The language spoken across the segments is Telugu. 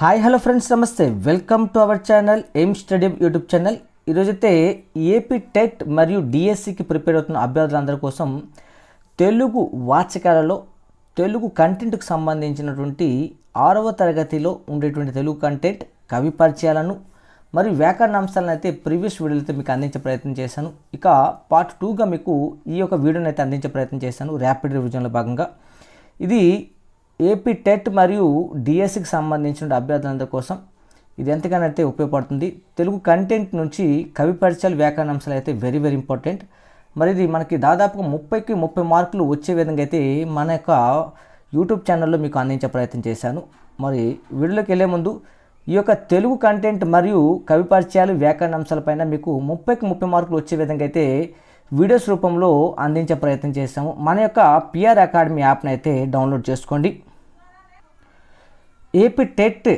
హాయ్ హలో ఫ్రెండ్స్ నమస్తే. Welcome to our channel aim study YouTube channel ఈరోజైతే ఏపీ టెట్ మరియు డిఎస్సికి ప్రిపేర్ అవుతున్న అభ్యర్థులందరి కోసం తెలుగు వాచకాలలో తెలుగు కంటెంట్కు సంబంధించినటువంటి ఆరవ తరగతిలో ఉండేటువంటి తెలుగు కంటెంట్ కవి పరిచయాలను మరియు వ్యాకరణ అంశాలను అయితే ప్రీవియస్ వీడియోలు అయితే మీకు అందించే ప్రయత్నం చేశాను. ఇక పార్ట్ టూగా మీకు ఈ యొక్క వీడియోని అయితే అందించే ప్రయత్నం చేశాను ర్యాపిడ్ రివిజన్లో భాగంగా. ఇది ఏపీ టెట్ మరియు డిఎస్సికి సంబంధించిన అభ్యర్థులందరి కోసం ఇది ఎంతగానైతే ఉపయోగపడుతుంది. తెలుగు కంటెంట్ నుంచి కవి పరిచయాలు వ్యాకరణాంశాలు అయితే వెరీ వెరీ ఇంపార్టెంట్ మరి ఇది మనకి దాదాపుగా ముప్పైకి ముప్పై మార్కులు వచ్చే విధంగా అయితే మన యొక్క యూట్యూబ్ ఛానల్లో మీకు అందించే ప్రయత్నం చేశాను. మరి వీడియోలోకి వెళ్ళే ముందు ఈ యొక్క తెలుగు కంటెంట్ మరియు కవి పరిచయాలు వ్యాకరణాంశాలపైన మీకు ముప్పైకి ముప్పై మార్కులు వచ్చే విధంగా అయితే వీడియోస్ రూపంలో అందించే ప్రయత్నం చేస్తాము మన యొక్క పిఆర్ అకాడమీ యాప్ని అయితే డౌన్లోడ్ చేసుకోండి. ఏపీ టెట్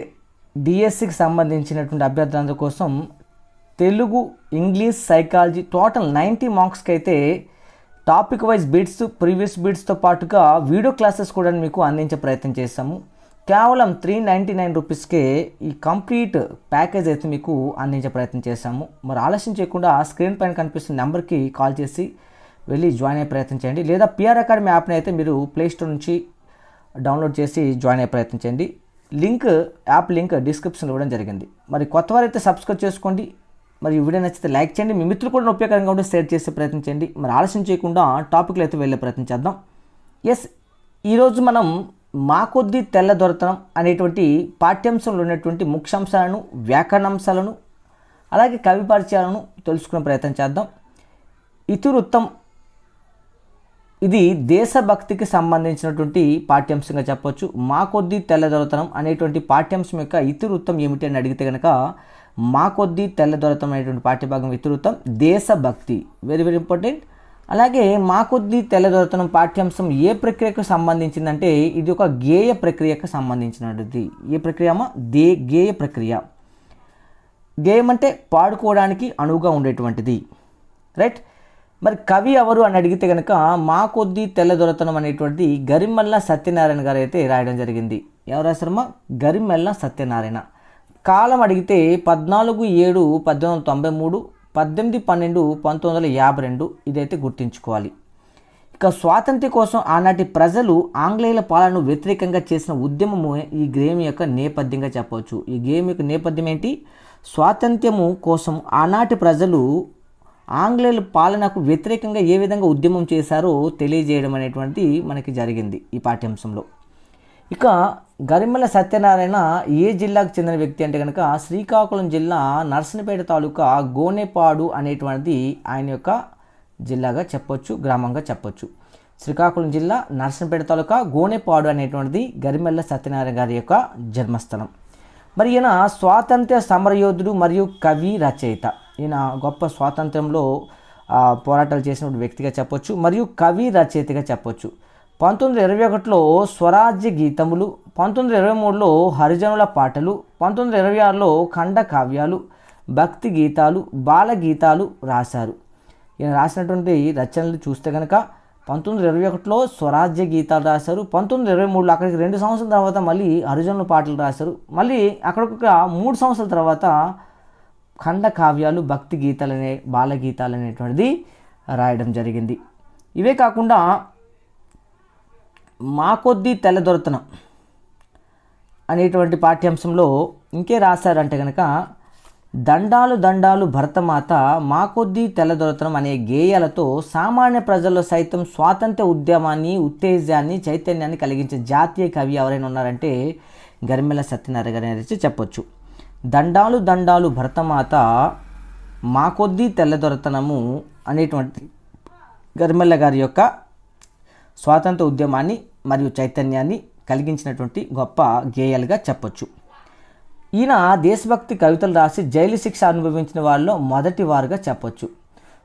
డిఎస్సికి సంబంధించినటువంటి అభ్యర్థులందరి కోసం Telugu English psychology total ninety మార్క్స్కి అయితే టాపిక్ వైజ్ బిట్స్ ప్రీవియస్ బిట్స్తో పాటుగా వీడియో క్లాసెస్ కూడా మీకు అందించే ప్రయత్నం చేస్తాము. కేవలం త్రీ నైంటీ నైన్ రూపీస్కే ఈ కంప్లీట్ ప్యాకేజ్ అయితే మీకు అందించే ప్రయత్నం చేస్తాము. మరి ఆలస్యం చేయకుండా స్క్రీన్ పైన కనిపిస్తున్న నెంబర్కి కాల్ చేసి వెళ్ళి జాయిన్ అయ్యే ప్రయత్నం చేయండి. లేదా పిఆర్ అకాడమీ యాప్ని అయితే మీరు ప్లేస్టోర్ నుంచి డౌన్లోడ్ చేసి జాయిన్ అయ్యే ప్రయత్నం చేయండి. లింక్ యాప్ లింక్ డిస్క్రిప్షన్లో ఇవ్వడం జరిగింది. మరి కొత్త వారైతే సబ్స్క్రైబ్ చేసుకోండి. మరి వీడియో నచ్చితే లైక్ చేయండి. మీ మిత్రులు కూడా ఉపయోగకరంగా ఉంటే షేర్ చేసే ప్రయత్నం చేయండి. మరి ఆలస్యం చేయకుండా టాపిక్లో అయితే వెళ్ళే ప్రయత్నం చేద్దాం. ఎస్ ఈరోజు మనం మా కొద్ది తెల్ల దొరతనం అనేటువంటి పాఠ్యాంశంలో ఉన్నటువంటి ముఖ్యాంశాలను వ్యాకరణాంశాలను అలాగే కవి పరిచయాలను తెలుసుకునే ప్రయత్నం చేద్దాం. ఇతివృత్తం ఇది దేశభక్తికి సంబంధించినటువంటి పాఠ్యాంశంగా చెప్పొచ్చు. మా కొద్దీ తెల్లదొరతనం అనేటువంటి పాఠ్యాంశం యొక్క ఇతివృత్తం ఏమిటి అని అడిగితే కనుక మా కొద్దీ తెల్లదొరతనం అనేటువంటి పాఠ్యభాగం ఇతివృత్తం దేశభక్తి. వెరీ వెరీ ఇంపార్టెంట్ అలాగే మా కొద్దీ తెల్లదొరతనం పాఠ్యాంశం ఏ ప్రక్రియకు సంబంధించిందంటే ఇది ఒక గేయ ప్రక్రియకు సంబంధించినది ఏ ప్రక్రియ దే గేయ ప్రక్రియ. గేయం అంటే పాడుకోవడానికి అనువుగా ఉండేటువంటిది. రైట్ మరి కవి ఎవరు అని అడిగితే కనుక మా కొద్దీ తెల్లదొరతనం అనేటువంటిది గరిమల్ల సత్యనారాయణ గారు అయితే రాయడం జరిగింది. ఎవరు రాశారమ్మా? గరిమెల్ల సత్యనారాయణ. కాలం అడిగితే పద్నాలుగు ఏడు పద్దెనిమిది వందల తొంభై మూడు పద్దెనిమిది పన్నెండు పంతొమ్మిది వందల యాభై రెండు ఇదైతే గుర్తుంచుకోవాలి. ఇక స్వాతంత్ర్య కోసం ఆనాటి ప్రజలు ఆంగ్లేయుల పాలనను వ్యతిరేకంగా చేసిన ఉద్యమము ఈ గేమ్ యొక్క నేపథ్యంగా చెప్పవచ్చు. ఈ గేమ్ యొక్క నేపథ్యం ఏంటి? స్వాతంత్ర్యము కోసం ఆనాటి ప్రజలు ఆంగ్లేయుల పాలనకు వ్యతిరేకంగా ఏ విధంగా ఉద్యమం చేశారో తెలియజేయడం అనేటువంటిది మనకి జరిగింది ఈ పాఠ్యాంశంలో. ఇక గరిమల సత్యనారాయణ ఏ జిల్లాకు చెందిన వ్యక్తి అంటే కనుక శ్రీకాకుళం జిల్లా నర్సనపేట తాలూకా గోనేపాడు అనేటువంటిది ఆయన యొక్క జిల్లాగా చెప్పొచ్చు గ్రామంగా చెప్పొచ్చు. శ్రీకాకుళం జిల్లా నర్సనపేట తాలూకా గోనేపాడు అనేటువంటిది గరిమెల్ల సత్యనారాయణ గారి యొక్క జన్మస్థలం. మరి ఈయన స్వాతంత్ర్య సమరయోధుడు మరియు కవి రచయిత. ఈయన గొప్ప స్వాతంత్ర్యంలో పోరాటాలు చేసిన వ్యక్తిగా చెప్పొచ్చు మరియు కవి రచయితగా చెప్పొచ్చు. పంతొమ్మిది ఇరవై ఒకటిలో స్వరాజ్య గీతములు పంతొమ్మిది ఇరవై మూడులో హరిజనుల పాటలు పంతొమ్మిది వందల ఇరవై ఆరులో ఖండ కావ్యాలు భక్తి గీతాలు బాల గీతాలు రాశారు. ఈయన రాసినటువంటి రచనలు చూస్తే కనుక పంతొమ్మిది ఇరవై ఒకటిలో స్వరాజ్య గీతాలు రాశారు పంతొమ్మిది ఇరవై మూడులో అక్కడికి రెండు సంవత్సరాల తర్వాత మళ్ళీ హరిజనుల పాటలు రాశారు మళ్ళీ అక్కడొక మూడు సంవత్సరాల తర్వాత ఖండ కావ్యాలు భక్తి గీతాలు అనే అనేటువంటిది రాయడం జరిగింది. ఇవే కాకుండా మా కొద్దీ తెల్లదొరతనం అనేటువంటి పాఠ్యాంశంలో ఇంకే రాశారంటే కనుక దండాలు దండాలు భరతమాత మా కొద్దీ తెల్లదొరతనం అనే గేయాలతో సామాన్య ప్రజల్లో సైతం స్వాతంత్ర ఉద్యమాన్ని ఉత్తేజాన్ని చైతన్యాన్ని కలిగించే జాతీయ కవి ఎవరైనా ఉన్నారంటే గరిమెల్ల సత్యనారాయణ గారి చెప్పొచ్చు. దండాలు దండాలు భరతమాత మా కొద్దీ తెల్లదొరతనము అనేటువంటి గరిమెల్ల గారి యొక్క స్వాతంత్ర ఉద్యమాన్ని మరియు చైతన్యాన్ని కలిగించినటువంటి గొప్ప గేయాలుగా చెప్పొచ్చు. ఈయన దేశభక్తి కవితలు రాసి జైలు శిక్ష అనుభవించిన వాళ్ళలో మొదటి వారుగా చెప్పొచ్చు.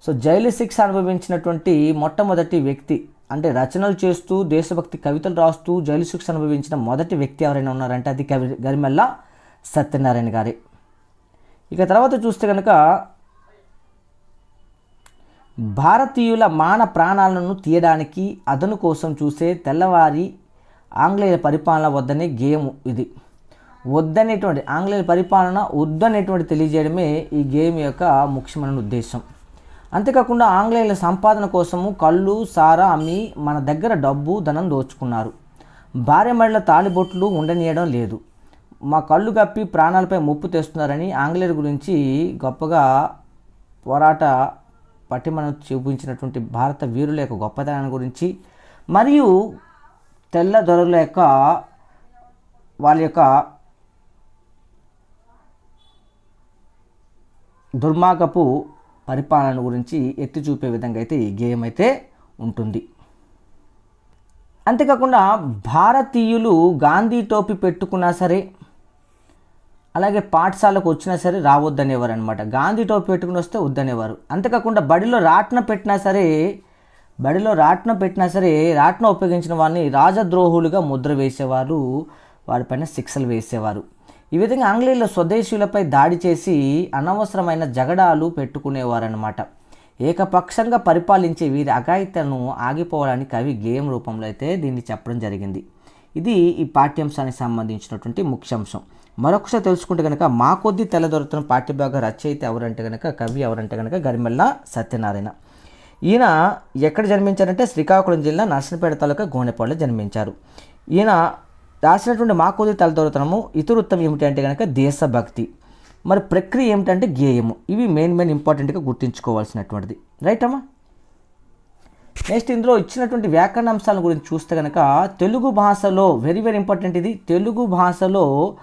సో జైలు శిక్ష అనుభవించినటువంటి మొట్టమొదటి వ్యక్తి అంటే రచనలు చేస్తూ దేశభక్తి కవితలు రాస్తూ జైలు శిక్ష అనుభవించిన మొదటి వ్యక్తి ఎవరైనా ఉన్నారంటే అది కవి గరిమెల్ల సత్యనారాయణ గారి. ఇక తర్వాత చూస్తే కనుక భారతీయుల మాన ప్రాణాలను తీయడానికి అదను కోసం చూసే తెల్లవారి ఆంగ్లేయుల పరిపాలన వద్దనే గేమ్ ఇది. వద్దనేటువంటి ఆంగ్లేయుల పరిపాలన వద్దనేటువంటి తెలియజేయడమే ఈ గేమ్ యొక్క ముఖ్యమైన ఉద్దేశం. అంతేకాకుండా ఆంగ్లేయుల సంపాదన కోసము కళ్ళు సారా అమ్మి మన దగ్గర డబ్బు ధనం దోచుకున్నారు. భార్య మహిళల తాళిబొట్లు ఉండనీయడం లేదు. మా కళ్ళు కప్పి ప్రాణాలపై ముప్పు తెస్తున్నారని ఆంగ్లేయుల గురించి గొప్పగా పోరాట పటిమను చూపించినటువంటి భారత వీరుల యొక్క గొప్పతనాన్ని గురించి మరియు తెల్ల దొరల యొక్క వాళ్ళ యొక్క దుర్మార్గపు పరిపాలన గురించి ఎత్తి చూపే విధంగా అయితే ఈ గేమ్ అయితే ఉంటుంది. అంతేకాకుండా భారతీయులు గాంధీ టోపీ పెట్టుకున్నా సరే అలాగే పాఠశాలకు వచ్చినా సరే రావద్దనేవారు అనమాట గాంధీ టోపీ పెట్టుకుని వస్తే వద్దనేవారు. అంతేకాకుండా బడిలో రాట్న పెట్టినా సరే బడిలో రాట్న పెట్టినా సరే రాట్న ఉపయోగించిన వారిని రాజద్రోహులుగా ముద్ర వేసేవారు. వారిపైన శిక్షలు వేసేవారు. ఈ విధంగా ఆంగ్లేయుల స్వదేశీయులపై దాడి చేసి అనవసరమైన జగడాలు పెట్టుకునేవారనమాట ఏకపక్షంగా పరిపాలించే వీరి అఘాయితను ఆగిపోవడానికి కవి గేయం రూపంలో అయితే దీన్ని చెప్పడం జరిగింది. ఇది ఈ పాఠ్యాంశానికి సంబంధించినటువంటి ముఖ్యాంశం. మరొకసారి తెలుసుకుంటే కనుక మా కొద్ది తెల్లదొరుతున్న పాఠ్యభాగ రచయిత ఎవరంటే కనుక కవి ఎవరంటే కనుక గరిమెల్ల సత్యనారాయణ. ఈయన ఎక్కడ జన్మించారంటే శ్రీకాకుళం జిల్లా నర్సనపేట తాలూకా గోనెపాడులో జన్మించారు. ఈయన రాసినటువంటి మా కొద్ది తలదొరతనము ఇతరుత్తం ఏమిటి అంటే కనుక దేశభక్తి. మరి ప్రక్రియ ఏమిటంటే గేయము. ఇవి మెయిన్ మెయిన్ ఇంపార్టెంట్గా గుర్తుంచుకోవాల్సినటువంటిది. రైట్ అమ్మా? నెక్స్ట్ ఇందులో ఇచ్చినటువంటి వ్యాకరణ అంశాల గురించి చూస్తే కనుక తెలుగు భాషలో వెరీ వెరీ ఇంపార్టెంట్ ఇది. తెలుగు భాషలో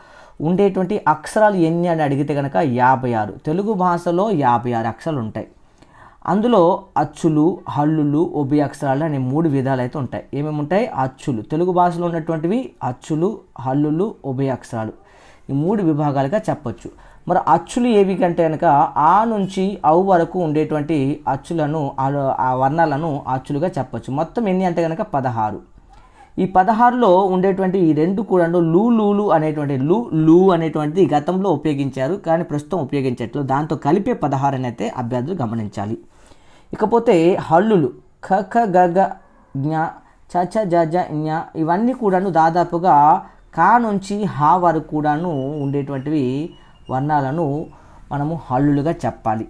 ఉండేటువంటి అక్షరాలు ఎన్ని అని అడిగితే కనుక యాభై ఆరు. తెలుగు భాషలో యాభై ఆరు అక్షరాలు ఉంటాయి. అందులో అచ్చులు హల్లులు ఉభయ అక్షరాలు అనే మూడు విధాలు అయితే ఉంటాయి. ఏమేమి ఉంటాయి? అచ్చులు. తెలుగు భాషలో ఉన్నటువంటివి అచ్చులు హల్లులు ఉభయ అక్షరాలు. ఈ మూడు విభాగాలుగా చెప్పొచ్చు. మరి అచ్చులు ఏవి కంటే కనుక ఆ నుంచి అవు వరకు ఉండేటువంటి అచ్చులను ఆ- ఆ వర్ణాలను అచ్చులుగా చెప్పొచ్చు. మొత్తం ఎన్ని అంటే కనుక పదహారు. ఈ పదహారులో ఉండేటువంటి ఈ రెండు కూడా లూ లూలు అనేటువంటి లు లూ అనేటువంటిది గతంలో ఉపయోగించారు. కానీ ప్రస్తుతం ఉపయోగించట్లు దాంతో కలిపే పదహారు అయితే అభ్యర్థులు గమనించాలి. ఇకపోతే హల్లులు. ఖ ఖ గ గ జ్ఞ చ చ జ జ జ్ఞ ఇవన్నీ కూడాను దాదాపుగా కా నుంచి హా వరకు కూడాను ఉండేటువంటివి వర్ణాలను మనము హల్లులుగా చెప్పాలి.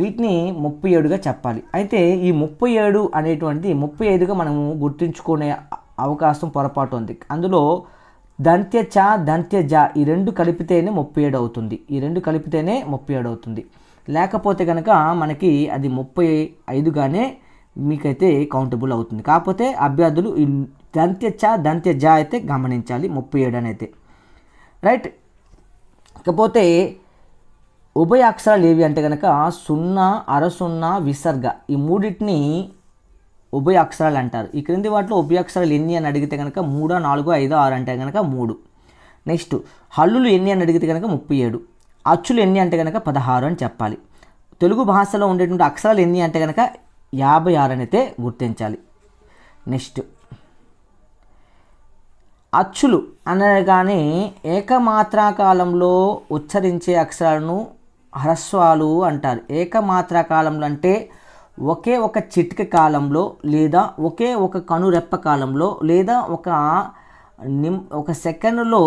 వీటిని ముప్పై ఏడుగా చెప్పాలి. అయితే ఈ ముప్పై ఏడు అనేటువంటిది ముప్పై ఐదుగా మనము గుర్తుంచుకునే అవకాశం పొరపాటు ఉంది. అందులో దంత్య చ దంత్య జ ఈ రెండు కలిపితేనే ముప్పై ఏడు అవుతుంది. ఈ రెండు కలిపితేనే ముప్పై ఏడు అవుతుంది. లేకపోతే కనుక మనకి అది ముప్పై ఐదుగానే మీకైతే కౌంటబుల్ అవుతుంది. కాకపోతే అభ్యర్థులు ఈ దంత్య చ దంత్య జ అయితే గమనించాలి ముప్పై ఏడు అని అయితే రైట్ ఇకపోతే ఉభయ అక్షరాలు ఏవి అంటే కనుక సున్నా అరసున్నా విసర్గ ఈ మూడింటిని ఉభయ అక్షరాలు అంటారు. ఈ క్రింది వాటిలో ఉభయ అక్షరాలు ఎన్ని అని అడిగితే కనుక మూడో నాలుగో ఐదో ఆరు అంటే కనుక మూడు. నెక్స్ట్ హల్లులు ఎన్ని అని అడిగితే కనుక ముప్పై ఏడు. అచ్చులు ఎన్ని అంటే కనుక పదహారు అని చెప్పాలి. తెలుగు భాషలో ఉండేటువంటి అక్షరాలు ఎన్ని అంటే కనుక యాభై ఆరు అయితే గుర్తించాలి. నెక్స్ట్ అచ్చులు అనగానే ఏకమాత్రా కాలంలో ఉచ్చరించే అక్షరాలను హ్రస్వాలు అంటారు. ఏకమాత్రా కాలంలో అంటే ఒకే ఒక చిటిక కాలంలో లేదా ఒకే ఒక కనురెప్ప కాలంలో లేదా ఒక నిమ్ ఒక సెకండ్లో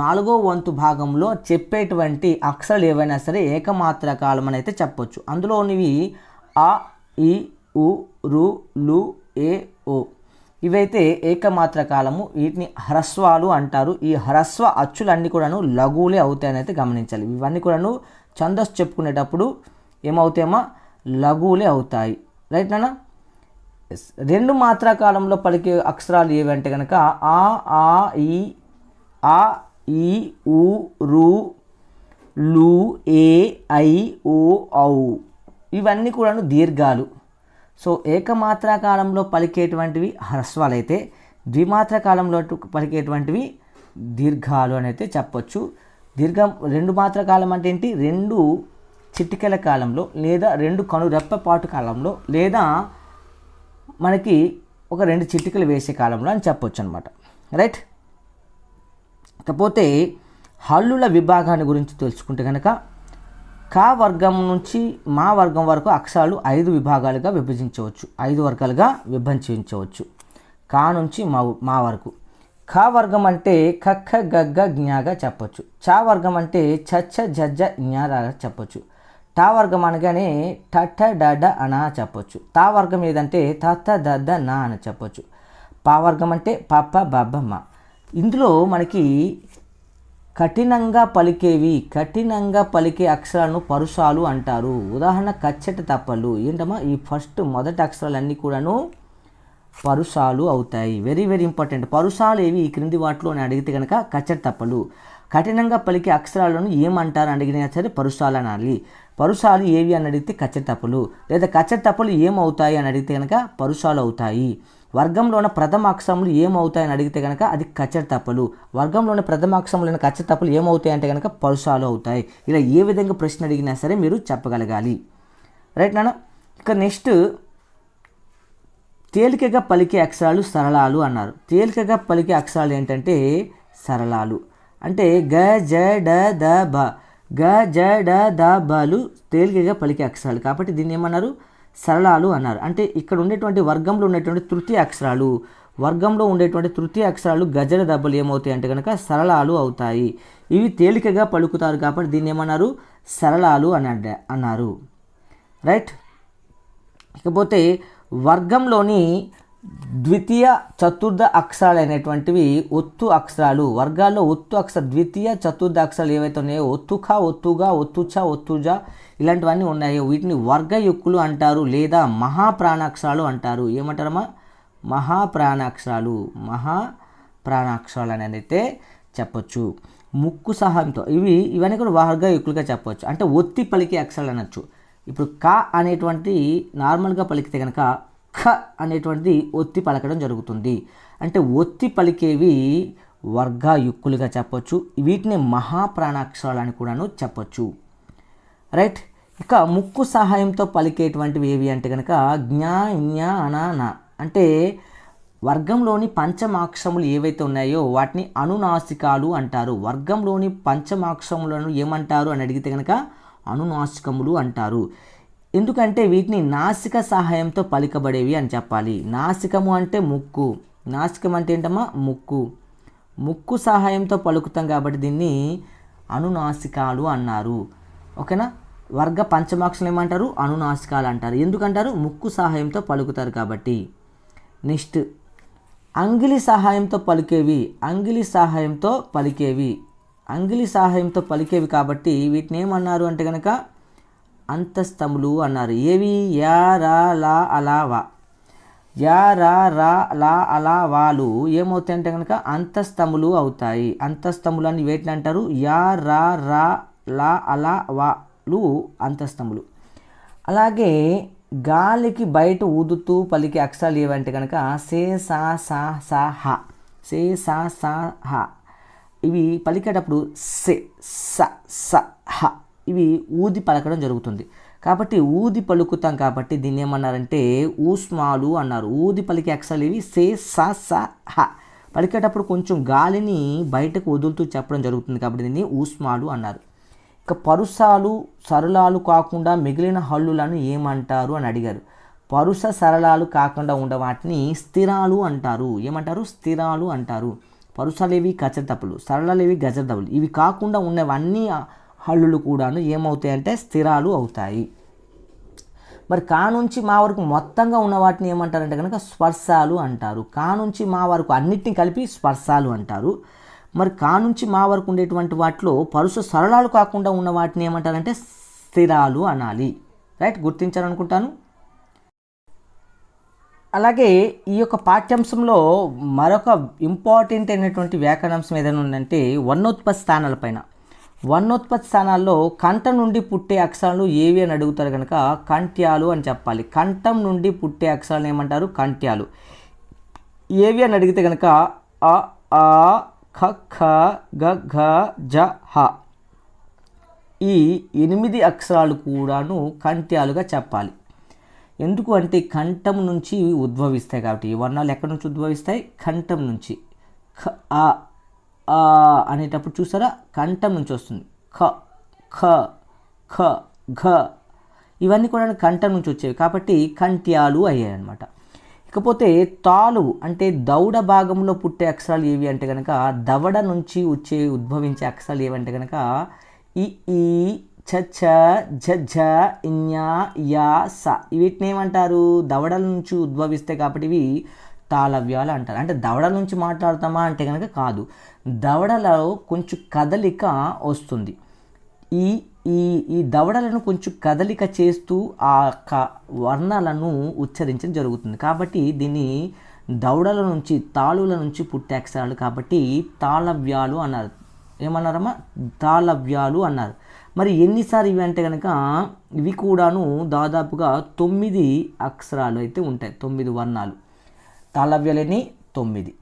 నాలుగో వంతు భాగంలో చెప్పేటువంటి అక్షరాలు ఏవైనా సరే ఏకమాత్ర కాలం అని అయితే చెప్పొచ్చు. అందులోనివి ఆ ఈ ఉ రు లు ఏ ఓ. ఇవైతే ఏకమాత్ర కాలము. వీటిని హ్రస్వాలు అంటారు. ఈ హ్రస్వ అచ్చులన్నీ కూడాను లఘువులే అవుతాయని అయితే గమనించాలి. ఇవన్నీ కూడాను ఛందస్సు చెప్పుకునేటప్పుడు ఏమవుతాయమ్మా? లఘువులే అవుతాయి. రైట్ నాన్న? రెండు మాత్రా కాలంలో పలికే అక్షరాలు ఏవంటే కనుక ఆ ఆ ఈ ఆ ఈ ఉ రు లు ఏ ఐ ఓ ఔ. ఇవన్నీ కూడాను దీర్ఘాలు. సో ఏకమాత్రా కాలంలో పలికేటువంటివి హ్రస్వాలు అయితే ద్విమాత్ర కాలంలో పలికేటువంటివి దీర్ఘాలు అని అయితే చెప్పొచ్చు. దీర్ఘం రెండు మాత్ర కాలం అంటే ఏంటి? రెండు చిటికెల కాలంలో లేదా రెండు కనురెప్పపాటు కాలంలో లేదా మనకి ఒక రెండు చిటికలు వేసే కాలంలో అని చెప్పొచ్చు అనమాట రైట్ ఇకపోతే హల్లుల విభాగాన్ని గురించి తెలుసుకుంటే కనుక కా వర్గం నుంచి మా వర్గం వరకు అక్షరాలు ఐదు విభాగాలుగా విభజించవచ్చు. ఐదు వర్గాలుగా విభజించవచ్చు. కా నుంచి మా మా వరకు. ఖ వర్గం అంటే కక్క గగ్గ జ్ఞాగా చెప్పొచ్చు. చా వర్గం అంటే చచ్చ జజ్జ జ్ఞాగా చెప్పొచ్చు. టా వర్గం అనగానే టట్ట డడ్డ అనా చెప్పొచ్చు. తా వర్గం ఏదంటే తత్త దద్ద నా అని చెప్పొచ్చు. పా వర్గం అంటే పప్ప బబ్బమ్మ ఇందులో మనకి కఠినంగా పలికేవి కఠినంగా పలికే అక్షరాలను పరుషాలు అంటారు. ఉదాహరణ కచ్చట తప్పలు. ఏంటమ్మా? ఈ ఫస్ట్ మొదటి అక్షరాలన్నీ కూడాను పరుషాలు అవుతాయి. వెరీ వెరీ ఇంపార్టెంట్ పరుషాలు ఏవి ఈ క్రింది వాటిలో అని అడిగితే కనుక కచ్చటి తప్పలు. కఠినంగా పలికే అక్షరాలను ఏమంటారు అని అడిగినా సరే పరుసాలు అనాలి. పరుసాలు ఏవి అని అడిగితే కచ్చటి తప్పులు. లేదా కచ్చటి తప్పులు ఏమవుతాయి అని అడిగితే కనుక పరుసాలు అవుతాయి. వర్గంలోని ప్రథమ అక్షరములు ఏమవుతాయి అని అడిగితే కనుక అది కచ్చటి తప్పులు. వర్గంలోని ప్రథమ అక్షరములైన కచ్చటి తప్పులు ఏమవుతాయి అంటే కనుక పరుసాలు అవుతాయి. ఇలా ఏ విధంగా ప్రశ్న అడిగినా సరే మీరు చెప్పగలగాలి. రైట్ నాన్న? ఇక నెక్స్ట్ తేలికగా పలికే అక్షరాలు సరళాలు అన్నారు. తేలికగా పలికే అక్షరాలు ఏంటంటే సరళాలు. అంటే గ జ డ ద బ. గ జ డ ద బలు తేలికగా పలికే అక్షరాలు. కాబట్టి దీన్ని ఏమన్నారు? సరళాలు అన్నారు. అంటే ఇక్కడ ఉండేటువంటి వర్గంలో ఉండేటువంటి తృతీయ అక్షరాలు. వర్గంలో ఉండేటువంటి తృతీయ అక్షరాలు గజల దెబ్బలు ఏమవుతాయి అంటే కనుక సరళాలు అవుతాయి. ఇవి తేలికగా పలుకుతారు కాబట్టి దీన్ని ఏమన్నారు? సరళాలు అని అన్నారు. రైట్? ఇకపోతే వర్గంలోని ద్వితీయ చతుర్థ అక్షరాలు అనేటువంటివి ఒత్తు అక్షరాలు. వర్గాల్లో ఒత్తు అక్షర ద్వితీయ చతుర్థ అక్షరాలు ఏవైతే ఉన్నాయో ఒత్తుఖ ఒత్తుగా ఒత్తుచ ఒత్తుజ ఇలాంటివన్నీ ఉన్నాయో. వీటిని వర్గయుక్కులు అంటారు లేదా మహాప్రాణాక్షరాలు అంటారు. ఏమంటారమ్మా? మహాప్రాణాక్షరాలు. మహా ప్రాణాక్షరాలు అని అయితే చెప్పొచ్చు. ముక్కు సహాయంతో. ఇవి ఇవన్నీ కూడా వర్గయుక్కులుగా చెప్పవచ్చు అంటే ఒత్తి పలికే అక్షరాలు అనొచ్చు. ఇప్పుడు క అనేటువంటి నార్మల్గా పలికితే కనుక ఖ అనేటువంటిది ఒత్తి పలకడం జరుగుతుంది. అంటే ఒత్తి పలికేవి వర్గాయుక్కులుగా చెప్పొచ్చు వీటిని మహాప్రాణాక్షరాలు అని కూడాను చెప్పొచ్చు. రైట్? ఇక ముక్కు సహాయంతో పలికేటువంటివి ఏవి అంటే కనుక జ్ఞా జ్ఞా అనా నా. అంటే వర్గంలోని పంచమాక్షములు ఏవైతే ఉన్నాయో వాటిని అనునాసికాలు అంటారు. వర్గంలోని పంచమాక్షములను ఏమంటారు అని అడిగితే కనుక అనునాసికములు అంటారు. ఎందుకంటే వీటిని నాసిక సహాయంతో పలికబడేవి అని చెప్పాలి. నాసికము అంటే ముక్కు. నాసికం అంటే ఏంటమ్మా? ముక్కు. ముక్కు సహాయంతో పలుకుతాం కాబట్టి దీన్ని అనునాసికాలు అన్నారు. ఓకేనా? వర్గ పంచమాక్షలు ఏమంటారు? అనునాసికాలు అంటారు. ఎందుకంటారు? ముక్కు సహాయంతో పలుకుతారు కాబట్టి. నెక్స్ట్ అంగిలి సహాయంతో పలికేవి. అంగిలి సహాయంతో పలికేవి. అంగిలి సహాయంతో పలికేవి కాబట్టి వీటిని ఏమన్నారు అంటే కనుక అంతస్తములు అన్నారు. ఏవి? యా రా లా అలా వా. యా రా రా లా అలా వాలు. ఏమవుతాయి అంటే కనుక అంతస్తములు అవుతాయి. అంతస్తములు అని వేటిని అంటారు? యా రా రా లా అలా వాలు అంతస్తములు. అలాగే గాలికి బయట ఊదుతూ పలికే అక్షరాలు ఏవంటే కనుక సే సా సా సా హ. సే సా సా హ. ఇవి పలికేటప్పుడు సే స స హ. ఇవి ఊది పలకడం జరుగుతుంది. కాబట్టి ఊది పలుకుతాం కాబట్టి దీన్ని ఏమన్నారంటే ఊస్మాలు అన్నారు. ఊది పలికే అక్షరాలు ఇవి సే స స హ. పలికేటప్పుడు కొంచెం గాలిని బయటకు వదులుతూ చెప్పడం జరుగుతుంది కాబట్టి దీన్ని ఊస్మాలు అన్నారు. ఇక పరుసాలు సరళాలు కాకుండా మిగిలిన హల్లులను ఏమంటారు అని అడిగారు. పరుస సరళాలు కాకుండా ఉండే వాటిని స్థిరాలు అంటారు. ఏమంటారు? స్థిరాలు అంటారు. పరుసలేవి కచతపులు సరళలేవి గజతపులు ఇవి కాకుండా ఉన్నవన్నీ హల్లులు కూడాను ఏమవుతాయి అంటే స్థిరాలు అవుతాయి. మరి కా నుంచి మా వరకు మొత్తంగా ఉన్న వాటిని ఏమంటారంటే కనుక స్పర్శాలు అంటారు. కా నుంచి మా వరకు అన్నిటిని కలిపి స్పర్శాలు అంటారు. మరి కా నుంచి మా వరకు ఉండేటువంటి వాటిలో పరుస సరళాలు కాకుండా ఉన్న వాటిని ఏమంటారంటే స్థిరాలు అనాలి. రైట్? గుర్తించాలనుకుంటాను. అలాగే ఈ యొక్క పాఠ్యాంశంలో మరొక ఇంపార్టెంట్ అయినటువంటి వ్యాకరణాంశం ఏదైనా ఉందంటే వర్ణోత్పత్తి స్థానాల పైన. వర్ణోత్పత్తి స్థానాల్లో కంఠం నుండి పుట్టే అక్షరాలు ఏవి అని అడుగుతారు కనుక కంట్యాలు అని చెప్పాలి. కంఠం నుండి పుట్టే అక్షరాలు ఏమంటారు? కంట్యాలు ఏవి అని అడిగితే కనుక అ ఆ ఖ ఖ గ ఘ జ హ. ఈ ఎనిమిది అక్షరాలు కూడాను కంట్యాలుగా చెప్పాలి. ఎందుకు అంటే కంఠం నుంచి ఉద్భవిస్తాయి కాబట్టి. ఈ వర్ణాలు ఎక్కడి నుంచి ఉద్భవిస్తాయి? కంఠం నుంచి. ఖ ఆ ఆ అనేటప్పుడు చూసారా కంఠం నుంచి వస్తుంది. ఖ ఖ ఖ ఘ. ఇవన్నీ కూడా కంఠం నుంచి వచ్చేవి. కాబట్టి కంట్యాలు అయ్యాయి అనమాట ఇకపోతే తాలు అంటే దౌడ భాగంలో పుట్టే అక్షరాలు ఏవి అంటే కనుక దవడ నుంచి వచ్చే ఉద్భవించే అక్షరాలు ఏవంటే కనుక ఈ ఈ ఛ ఛ ఝ ఝ ఇన్యా యా స. వీటిని ఏమంటారు? దవడల నుంచి ఉద్భవిస్తాయి కాబట్టి ఇవి తాళవ్యాలు అంటారు అంటే దవడల నుంచి మాట్లాడతామా అంటే కనుక కాదు. దవడలో కొంచెం కదలిక వస్తుంది. ఈ ఈ ఈ దవడలను కొంచెం కదలిక చేస్తూ ఆ క వర్ణాలను ఉచ్చరించడం జరుగుతుంది. కాబట్టి దీన్ని దవడల నుంచి తాళుల నుంచి పుట్టే అక్షరాలు కాబట్టి తాళవ్యాలు అన్నారు. ఏమన్నారమ్మా? తాళవ్యాలు అన్నారు. మరి ఎన్నిసార్లు ఇవి అంటే కనుక ఇవి కూడాను దాదాపుగా తొమ్మిది అక్షరాలు అయితే ఉంటాయి. తొమ్మిది వర్ణాలు. తాళవ్యలని తొమ్మిది.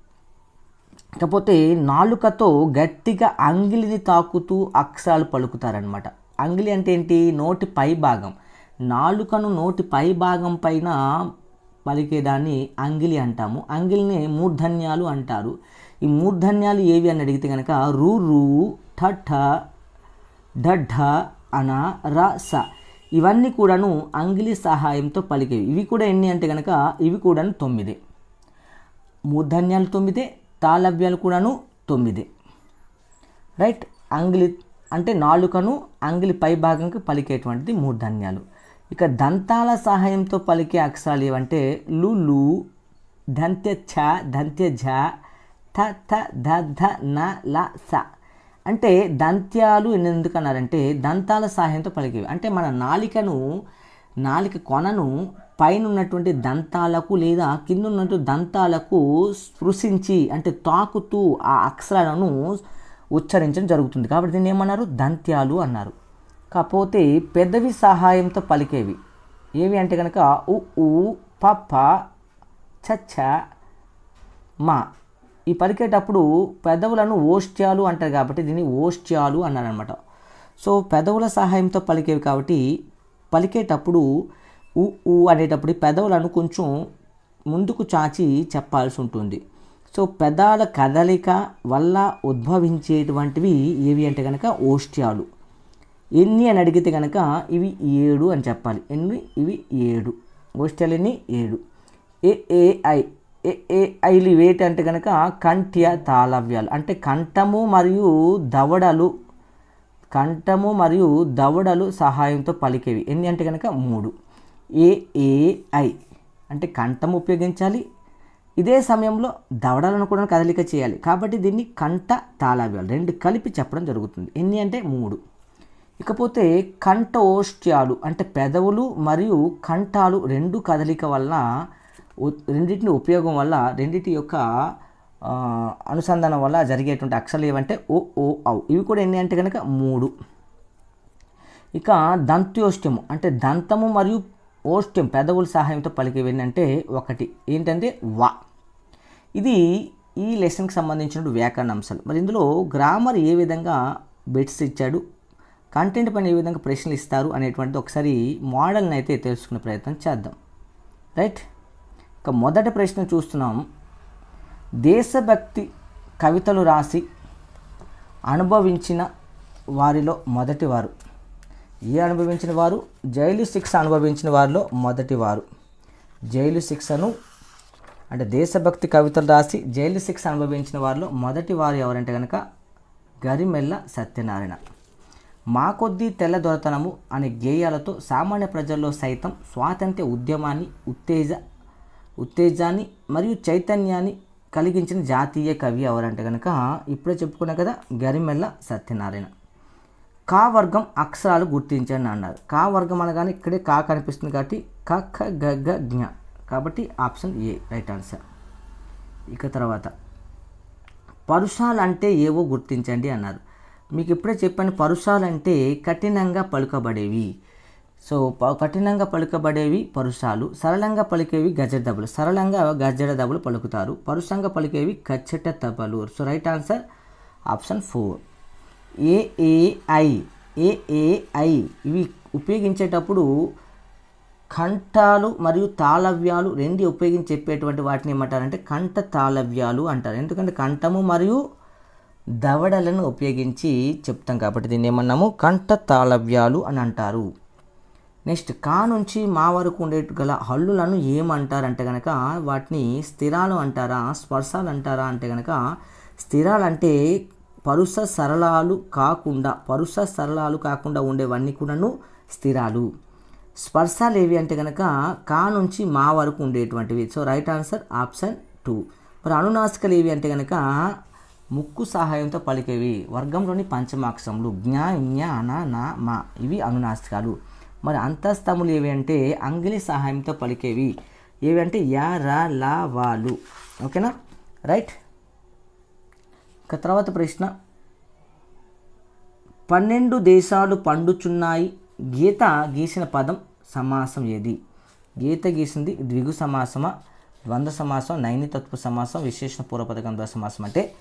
కాకపోతే నాలుకతో గట్టిగా అంగిలిని తాకుతూ అక్షరాలు పలుకుతారనమాట అంగిలి అంటే ఏంటి? నోటి పై భాగం. నాలుకను నోటి పై భాగం పైన పలికేదాన్ని అంగిలి అంటాము. అంగిలిని మూర్ధన్యాలు అంటారు. ఈ మూర్ధన్యాలు ఏవి అని అడిగితే కనుక రు రు ఠ ఢ ఢ అన ర స. ఇవన్నీ కూడాను అంగిలి సహాయంతో పలికేవి. ఇవి కూడా ఎన్ని అంటే కనుక ఇవి కూడాను తొమ్మిది. మూర్ధన్యాలు తొమ్మిదే తాళవ్యాలు కూడాను తొమ్మిది. రైట్? అంగిలి అంటే నాలుకను అంగిలి పై భాగంకి పలికేటువంటిది మూర్ధన్యాలు. ఇక దంతాల సహాయంతో పలికే అక్షరాలు ఏవంటే లు లు దంత్య ఛ దంత్య ఝ థ థ ధ ధ న ల స. అంటే దంత్యాలు ఎందుకు అన్నారంటే దంతాల సహాయంతో పలికేవి. అంటే మన నాలికను నాలిక కొనను పైన ఉన్నటువంటి దంతాలకు లేదా కింద ఉన్నటువంటి దంతాలకు స్పృశించి అంటే తాకుతూ ఆ అక్షరాలను ఉచ్చరించడం జరుగుతుంది. కాబట్టి దీన్ని ఏమన్నారు? దంత్యాలు అన్నారు. కాకపోతే పెదవి సహాయంతో పలికేవి. ఏవి అంటే కనుక ఉ ఊ ప చచ్చ మా. ఈ పలికేటప్పుడు పెదవులను ఓష్ట్యాలు అంటారు కాబట్టి దీన్ని ఓష్ట్యాలు అన్నారనమాట సో పెదవుల సహాయంతో పలికేవి కాబట్టి పలికేటప్పుడు ఉ ఊ అనేటప్పుడు పెదవులను కొంచెం ముందుకు చాచి చెప్పాల్సి ఉంటుంది. సో పెదాల కదలిక వల్ల ఉద్భవించేటువంటివి ఏవి అంటే కనుక ఓష్ట్యాలు. ఎన్ని అని అడిగితే కనుక ఇవి ఏడు అని చెప్పాలి. ఎన్ని? ఇవి ఏడు. ఓష్ట్యాలు ఎన్ని? ఏడు. ఏఏఐ ఏఏఐలు ఇవేటి అంటే కనుక కంఠ్య తాళవ్యాలు. అంటే కంఠము మరియు దవడలు కంఠము మరియు దవడలు సహాయంతో పలికేవి. ఎన్ని అంటే కనుక మూడు. ఏఏఐ అంటే కంఠం ఉపయోగించాలి. ఇదే సమయంలో దవడలను కూడా కదలిక చేయాలి. కాబట్టి దీన్ని కంఠ తాళవ్యాలు రెండు కలిపి చెప్పడం జరుగుతుంది. ఎన్ని అంటే మూడు. ఇకపోతే కంఠోష్ట్యాలు అంటే పెదవులు మరియు కంఠాలు రెండు కదలిక వల్ల రెండింటిని ఉపయోగం వల్ల రెండింటి యొక్క అనుసంధానం వల్ల జరిగేటువంటి అక్షరాలు ఏవంటే ఓ ఓ ఔ. ఇవి కూడా ఎన్ని అంటే కనుక మూడు. ఇక దంత్యోష్ట్యము అంటే దంతము మరియు ఓష్ట్యం పెదవుల సహాయంతో పలికేవి ఏంటంటే ఒకటి. ఏంటంటే వా. ఇది ఈ లెసన్కి సంబంధించిన వ్యాకరణ అంశాలు. మరి ఇందులో గ్రామర్ ఏ విధంగా బిట్స్ ఇచ్చాడు కంటెంట్ పైన ఏ విధంగా ప్రశ్నలు ఇస్తారు అనేటువంటిది ఒకసారి మోడల్ని అయితే తెలుసుకునే ప్రయత్నం చేద్దాం. రైట్? ఇక మొదటి ప్రశ్న చూస్తున్నాం. దేశభక్తి కవితలు రాసి అనుభవించిన వారిలో మొదటివారు. ఏ అనుభవించిన వారు? జైలు శిక్ష అనుభవించిన వారిలో మొదటివారు జైలు శిక్షను అంటే దేశభక్తి కవితలు రాసి జైలు శిక్ష అనుభవించిన వారిలో మొదటి వారు ఎవరంటే కనుక గరిమెల్ల సత్యనారాయణ. మా కొద్దీ తెల్ల దొరతనము అనే గేయాలతో సామాన్య ప్రజల్లో సైతం స్వాతంత్ర్య ఉద్యమాన్ని ఉత్తేజ ఉత్తేజాన్ని మరియు చైతన్యాన్ని కలిగించిన జాతీయ కవి ఎవరంటే కనుక ఇప్పుడే చెప్పుకున్నా కదా గరిమెల్ల సత్యనారాయణ. కా వర్గం అక్షరాలు గుర్తించండి అన్నారు. కా వర్గం అనగానే ఇక్కడే కా కనిపిస్తుంది కాబట్టి క ఖ గ గ జ్ఞ. కాబట్టి ఆప్షన్ ఏ రైట్ ఆన్సర్. ఇక తర్వాత పరుషాలు అంటే ఏవో గుర్తించండి అన్నారు. మీకు ఇప్పుడే చెప్పాను పరుషాలు అంటే కఠినంగా పలుకబడేవి. సో ప- కఠినంగా పలుకబడేవి పరుషాలు సరళంగా పలికేవి గజెడ దెబ్బలు. సరళంగా గజడ దెబ్బలు పలుకుతారు పరుషంగా పలికేవి కచ్చట దెబ్బలు. So right answer option four. AAI ఏఏఐ ఇవి ఉపయోగించేటప్పుడు కంఠాలు మరియు తాళవ్యాలు రెండు ఉపయోగించి చెప్పేటువంటి వాటిని ఏమంటారంటే కంఠ తాళవ్యాలు అంటారు. ఎందుకంటే కంఠము మరియు దవడలను ఉపయోగించి చెప్తాం కాబట్టి దీన్ని ఏమన్నాము? కంఠ తాళవ్యాలు అని అంటారు. నెక్స్ట్ కా నుంచి మా వరకు ఉండే గల హల్లులను ఏమంటారంటే కనుక వాటిని స్థిరాలు అంటారా స్పర్శాలు అంటారా అంటే కనుక స్థిరాలు అంటే పరుస సరళాలు కాకుండా పరుస సరళాలు కాకుండా ఉండేవన్నీ కూడాను స్థిరాలు. స్పర్శాలు ఏవి అంటే కనుక కా నుంచి మా వరకు ఉండేటువంటివి. So right answer option two. మరి అనునాసికలు ఏవి అంటే కనుక ముక్కు సహాయంతో పలికేవి. వర్గంలోని పంచమాక్షములు జ్ఞా జ్ఞ అన నా మా ఇవి అనునాసికాలు. మరి అంతస్తములు ఏవి అంటే అంగిలి సహాయంతో పలికేవి. ఏవి అంటే యా రా లా వాలు. ఓకేనా? రైట్? ఇక తర్వాత ప్రశ్న. పన్నెండు దేశాలు పండుచున్నాయి. గీత గీసిన పదం సమాసం ఏది? గీత గీసింది ద్విగు సమాసమా? ద్వంద్వ సమాసం నైనితత్వ సమాసం విశేషణ పూర్వపదకంధ్వ సమాసం అంటే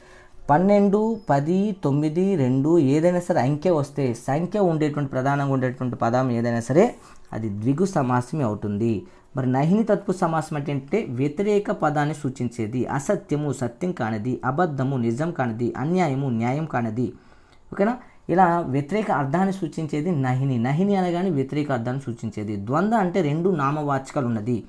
పన్నెండు పది తొమ్మిది రెండు ఏదైనా సరే అంకె వస్తే సంఖ్య ఉండేటువంటి ప్రధానంగా ఉండేటువంటి పదం ఏదైనా సరే అది ద్విగు సమాసమే అవుతుంది. మరి నహిని తత్పు సమాసం అంటే ఏంటంటే వ్యతిరేక పదాన్ని సూచించేది అసత్యము సత్యం కానిది అబద్ధము నిజం కానిది అన్యాయము న్యాయం కానిది. ఓకేనా? ఇలా వ్యతిరేక అర్థాన్ని సూచించేది నహిని. నహిని అనగానే వ్యతిరేక అర్థాన్ని సూచించేది. ద్వంద్వ అంటే రెండు నామవాచకాలు ఉన్నది.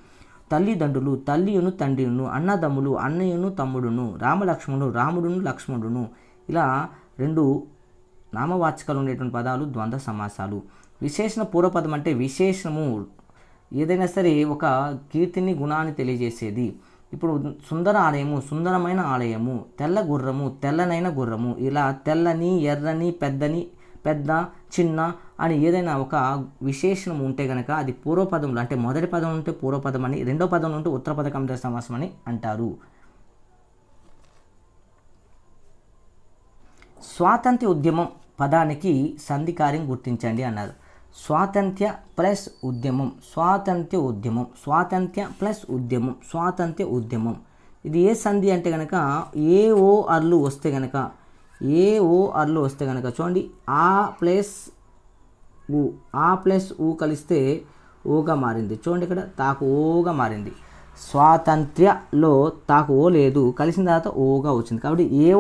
తల్లిదండ్రులు తల్లియును తండ్రియును అన్నదమ్ములు అన్నయ్యను తమ్ముడును రామలక్ష్మణుడు రాముడును లక్ష్మణుడును. ఇలా రెండు నామవాచకాలు ఉండేటువంటి పదాలు ద్వంద్వ సమాసాలు. విశేషణ పూర్వపదం అంటే విశేషము ఏదైనా సరే ఒక కీర్తిని గుణాన్ని తెలియజేసేది. ఇప్పుడు సుందర ఆలయము సుందరమైన ఆలయము తెల్ల గుర్రము తెల్లనైన గుర్రము ఇలా తెల్లని ఎర్రని పెద్దని పెద్ద చిన్న అని ఏదైనా ఒక విశేషణం ఉంటే కనుక అది పూర్వపదంలో అంటే మొదటి పదం ఉంటే పూర్వపదం అని రెండో పదం ఉంటే ఉత్తర పదకం సమాసం అని అంటారు. స్వాతంత్ర ఉద్యమం పదానికి సంధికార్యం గుర్తించండి అన్నారు. స్వాతంత్ర్య ప్లస్ ఉద్యమం స్వాతంత్ర్య ఉద్యమం స్వాతంత్ర్య ప్లస్ ఉద్యమం స్వాతంత్ర్య ఉద్యమం. ఇది ఏ సంధి అంటే కనుక ఏ ఓ అర్లు వస్తే కనుక ఏ వస్తే కనుక చూడండి ఆ ప్లస్ ఊ ఆ ప్లస్ ఊ కలిస్తే ఓగా మారింది. చూడండి ఇక్కడ తాకు ఓగా మారింది. స్వాతంత్ర్యలో తాకు ఓ లేదు కలిసిన తర్వాత ఓగా వచ్చింది. కాబట్టి ఏ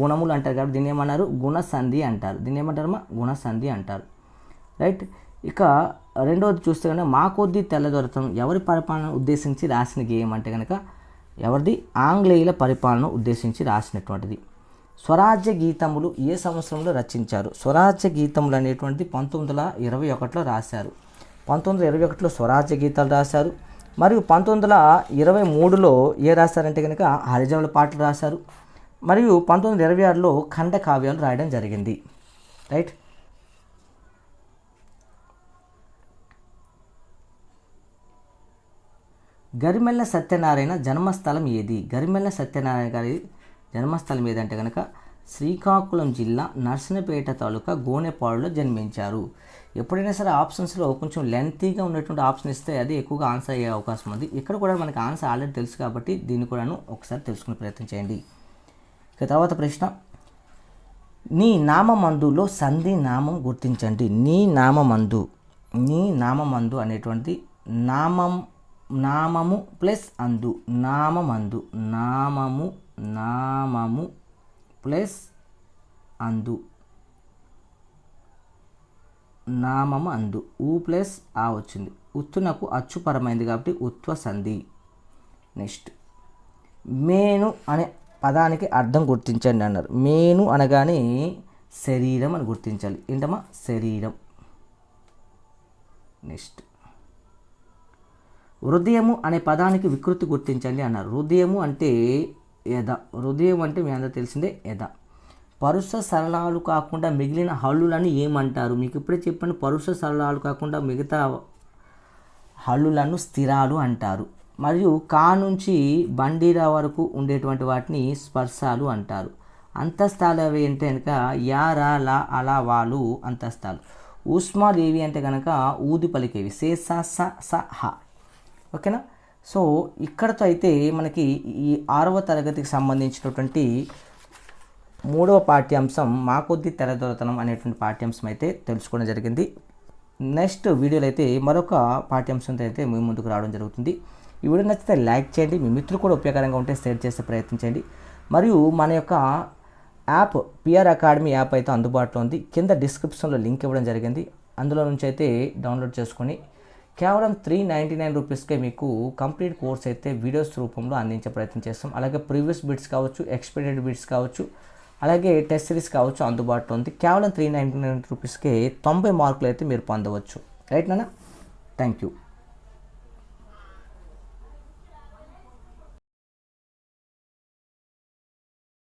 గుణములు అంటారు? కాబట్టి దీన్ని ఏమన్నారు గుణసంధి అంటారు. దీన్ని ఏమంటారమ్మా? గుణసంధి అంటారు. రైట్? ఇక రెండవది చూస్తే కనుక మా కొద్ది తెల్లదొరతం ఎవరి పరిపాలన ఉద్దేశించి రాసిన గేయం అంటే కనుక ఎవరిది? ఆంగ్లేయుల పరిపాలన ఉద్దేశించి రాసినటువంటిది. స్వరాజ్య గీతములు ఏ సంవత్సరంలో రచించారు? స్వరాజ్య గీతములు అనేటువంటిది పంతొమ్మిది వందల ఇరవై ఒకటిలో రాశారు. పంతొమ్మిది వందల ఇరవై ఒకటిలో స్వరాజ్య గీతాలు రాశారు. మరియు పంతొమ్మిది వందల ఇరవై మూడులో ఏ రాశారంటే కనుక హరిజనుల పాటలు రాశారు. మరియు పంతొమ్మిది వందల ఇరవై ఆరులో ఖండ కావ్యాలు రాయడం జరిగింది. రైట్? గరిమెల్ల సత్యనారాయణ జన్మస్థలం ఏది? గరిమెల్ల సత్యనారాయణ గారి జన్మస్థలం ఏదంటే కనుక శ్రీకాకుళం జిల్లా నర్సనపేట తాలూకా గోనెపాడులో జన్మించారు. ఎప్పుడైనా సరే ఆప్షన్స్లో కొంచెం లెంతీగా ఉన్నటువంటి ఆప్షన్ ఇస్తే అది ఎక్కువగా ఆన్సర్ అయ్యే అవకాశం ఉంది. ఇక్కడ కూడా మనకి ఆన్సర్ ఆల్రెడీ తెలుసు కాబట్టి దీన్ని కూడాను ఒకసారి తెలుసుకునే ప్రయత్నం చేయండి. ఇక తర్వాత ప్రశ్న. నీ నామమందులో సంధి నామం గుర్తించండి. నీ నామమందు నీ నామమందు అనేటువంటి నామం నామము ప్లస్ అందు. నామమందు. నామము నామము ప్లస్ అందు. నామము అందు. ఊ ప్లస్ ఆ వచ్చింది. ఉత్తునకు అచ్చుపరమైంది కాబట్టి ఉత్వ సంధి. నెక్స్ట్. మేను అనే పదానికి అర్థం గుర్తించండి అన్నారు. మేను అనగానే శరీరం అని గుర్తించాలి. ఏంటమ్మా? శరీరం. నెక్స్ట్. హృదయము అనే పదానికి వికృతి గుర్తించండి అన్నారు. హృదయము అంటే ఎద. హృదయం అంటే మీ అందరూ తెలిసిందే ఎద. పరుస సరళాలు కాకుండా మిగిలిన హల్లులను ఏమంటారు? మీకు ఇప్పుడే చెప్పండి పరుస సరళాలు కాకుండా మిగతా హల్లులను స్థిరాలు అంటారు. మరియు కా నుంచి బండీరా వరకు ఉండేటువంటి వాటిని స్పర్శాలు అంటారు. అంతస్తాలు అవి అంటే కనుక యా రా లా అలా వాలు అంతస్తాలు ఉస్మాలు ఏవి అంటే కనుక ఊది పలికేవి. సే స స స హ. ఓకేనా? సో ఇక్కడతో అయితే మనకి ఈ ఆరవ తరగతికి సంబంధించినటువంటి మూడవ పాఠ్యాంశం మా కొద్ది తెరదొరతనం అనేటువంటి పాఠ్యాంశం అయితే తెలుసుకోవడం జరిగింది. నెక్స్ట్ వీడియోలో అయితే మరొక పాఠ్యాంశంతో అయితే మీ ముందుకు రావడం జరుగుతుంది. ఈ వీడియో నచ్చితే లైక్ చేయండి మీ మిత్రులు కూడా ఉపయోగకరంగా ఉంటే షేర్ చేసే ప్రయత్నించండి మరియు మన యొక్క యాప్ పిఆర్ అకాడమీ యాప్ అయితే అందుబాటులో ఉంది. కింద డిస్క్రిప్షన్లో లింక్ ఇవ్వడం జరిగింది. అందులో నుంచి అయితే డౌన్లోడ్ చేసుకొని కేవలం త్రీ నైంటీ నైన్ రూపీస్కే మీకు కంప్లీట్ కోర్స్ అయితే వీడియోస్ రూపంలో అందించే ప్రయత్నం చేస్తాం. అలాగే ప్రీవియస్ బిట్స్ కావచ్చు ఎక్స్పెక్టెడ్ బిట్స్ కావచ్చు అలాగే టెస్ట్ సిరీస్ కావచ్చు అందుబాటులో ఉంది. కేవలం త్రీ నైంటీ నైన్ రూపీస్కే తొంభై మార్కులు అయితే మీరు పొందవచ్చు. రైట్ నాన్న? Thank you